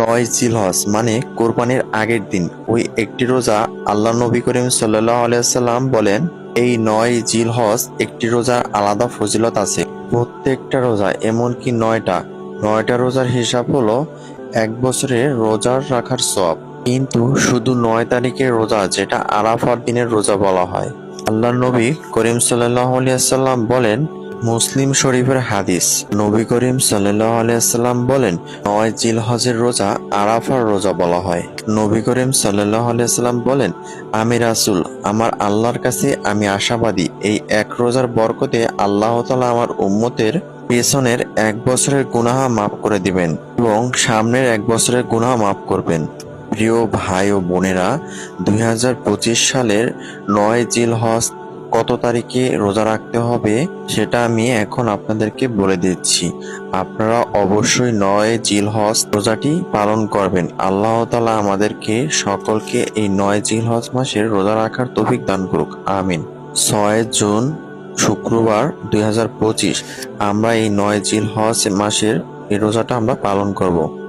নয় জিলহজ মানে কোরবানির আগের দিন। ওই একটি রোজা আল্লাহ নবী করিম সাল্লাহ আলিয়াল্লাম বলেন, এই নয় জিলহজ একটি রোজার আলাদা ফজিলত আছে। প্রত্যেকটা রোজা, এমনকি নয়টা নয়টা রোজার হিসাব হলো এক বছরে রোজার রাখার সব কিন্তু শুধু নয় তারিখের রোজা, যেটা আরাফার দিনের রোজা বলা হয়। আল্লাহ নবী করিম সাল্লাহ আলিয়াল্লাম বলেন মুসলিম শরীফের হাদিস। নবী করিম আলিয়াল্লাম বলেন, নয় জিলহজের রোজা আরাফার রোজা বলা হয়। নবী করিম আলিয়াল্লাম বলেন, আমি রাসূল, আমার আল্লাহর কাছে আমি আশাবাদী। এই এক রোজার বরকতে আল্লাহ তাআলা আমার উম্মতের পেছনের এক বছরের গুনাহা মাফ করে দিবেন এবং সামনের এক বছরের গুনাহা মাফ করবেন। প্রিয় ভাই ও বোনেরা, দুই হাজার পঁচিশ সালের নয় জিলহজ কত তারিখে রোজা রাখতে হবে সেটা আমি এখন আপনাদেরকে বলে দিচ্ছি। আপনারা অবশ্যই নয় জিলহজ রোজাটি পালন করবেন। আল্লাহ তাআলা আমাদেরকে সকলকে এই নয় জিলহজ মাসের রোজা রাখার তৌফিক দান করুক। আমিন। ছয় জুন শুক্রবার দুই হাজার পঁচিশ আমরা এই নয় জিলহজ মাসের এই রোজাটা আমরা পালন করব।